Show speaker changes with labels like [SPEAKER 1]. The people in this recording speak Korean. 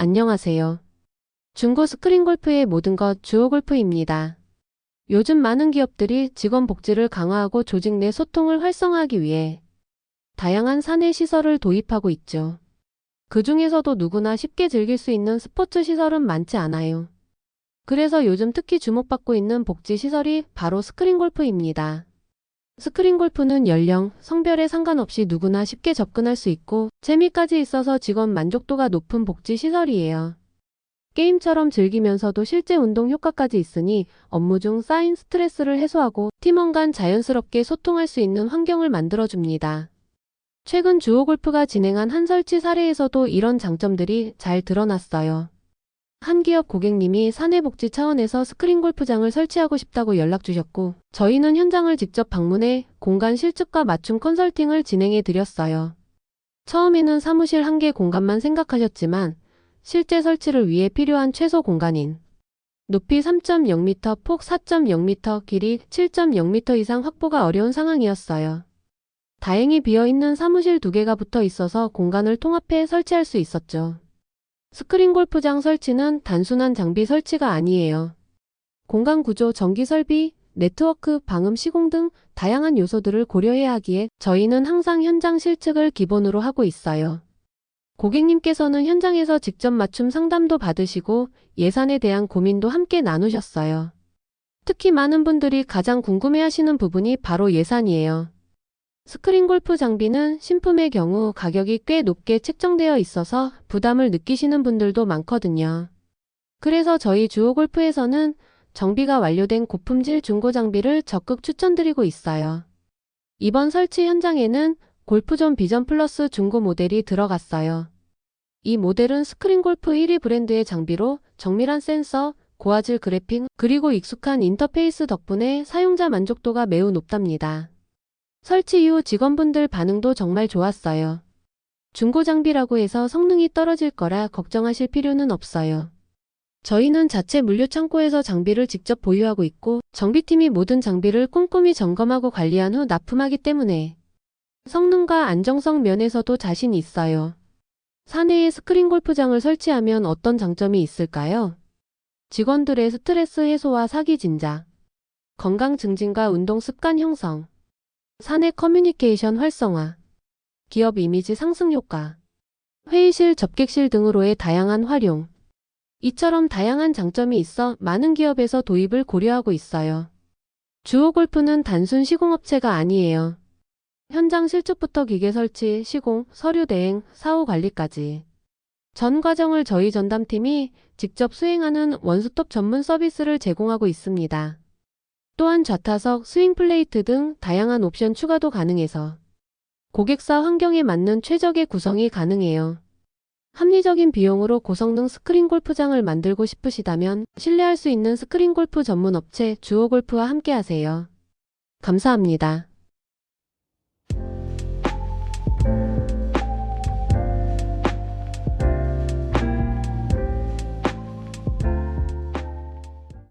[SPEAKER 1] 안녕하세요. 중고 스크린 골프의 모든 것 주호 골프입니다. 요즘 많은 기업들이 직원 복지를 강화하고 조직 내 소통을 활성화하기 위해 다양한 사내 시설을 도입하고 있죠. 그 중에서도 누구나 쉽게 즐길 수 있는 스포츠 시설은 많지 않아요. 그래서 요즘 특히 주목받고 있는 복지 시설이 바로 스크린 골프입니다. 스크린 골프는 연령, 성별에 상관없이 누구나 쉽게 접근할 수 있고 재미까지 있어서 직원 만족도가 높은 복지 시설이에요. 게임처럼 즐기면서도 실제 운동 효과까지 있으니 업무 중 쌓인 스트레스를 해소하고 팀원 간 자연스럽게 소통할 수 있는 환경을 만들어줍니다. 최근 주호 골프가 진행한 한 설치 사례에서도 이런 장점들이 잘 드러났어요. 한 기업 고객님이 사내복지 차원에서 스크린 골프장을 설치하고 싶다고 연락 주셨고, 저희는 현장을 직접 방문해 공간 실측과 맞춤 컨설팅을 진행해 드렸어요. 처음에는 사무실 한 개 공간만 생각하셨지만, 실제 설치를 위해 필요한 최소 공간인 높이 3.0m, 폭 4.0m, 길이 7.0m 이상 확보가 어려운 상황이었어요. 다행히 비어있는 사무실 두 개가 붙어 있어서 공간을 통합해 설치할 수 있었죠. 스크린 골프장 설치는 단순한 장비 설치가 아니에요. 공간 구조, 전기 설비, 네트워크, 방음 시공 등 다양한 요소들을 고려해야 하기에 저희는 항상 현장 실측을 기본으로 하고 있어요. 고객님께서는 현장에서 직접 맞춤 상담도 받으시고 예산에 대한 고민도 함께 나누셨어요. 특히 많은 분들이 가장 궁금해하시는 부분이 바로 예산이에요. 스크린 골프 장비는 신품의 경우 가격이 꽤 높게 책정되어 있어서 부담을 느끼시는 분들도 많거든요. 그래서 저희 주호 골프에서는 정비가 완료된 고품질 중고 장비를 적극 추천드리고 있어요. 이번 설치 현장에는 골프존 비전 플러스 중고 모델이 들어갔어요. 이 모델은 스크린 골프 1위 브랜드의 장비로 정밀한 센서, 고화질 그래픽, 그리고 익숙한 인터페이스 덕분에 사용자 만족도가 매우 높답니다. 설치 이후 직원분들 반응도 정말 좋았어요. 중고 장비라고 해서 성능이 떨어질 거라 걱정하실 필요는 없어요. 저희는 자체 물류 창고에서 장비를 직접 보유하고 있고 정비팀이 모든 장비를 꼼꼼히 점검하고 관리한 후 납품하기 때문에 성능과 안정성 면에서도 자신 있어요. 사내에 스크린 골프장을 설치하면 어떤 장점이 있을까요? 직원들의 스트레스 해소와 사기 진작, 건강 증진과 운동 습관 형성, 사내 커뮤니케이션 활성화, 기업 이미지 상승 효과, 회의실, 접객실 등으로의 다양한 활용. 이처럼 다양한 장점이 있어 많은 기업에서 도입을 고려하고 있어요. 주호 골프는 단순 시공업체가 아니에요. 현장 실측부터 기계 설치, 시공, 서류 대행, 사후 관리까지. 전 과정을 저희 전담팀이 직접 수행하는 원스톱 전문 서비스를 제공하고 있습니다. 또한 좌타석, 스윙 플레이트 등 다양한 옵션 추가도 가능해서 고객사 환경에 맞는 최적의 구성이 가능해요. 합리적인 비용으로 고성능 스크린 골프장을 만들고 싶으시다면 신뢰할 수 있는 스크린 골프 전문 업체 주호 골프와 함께 하세요. 감사합니다.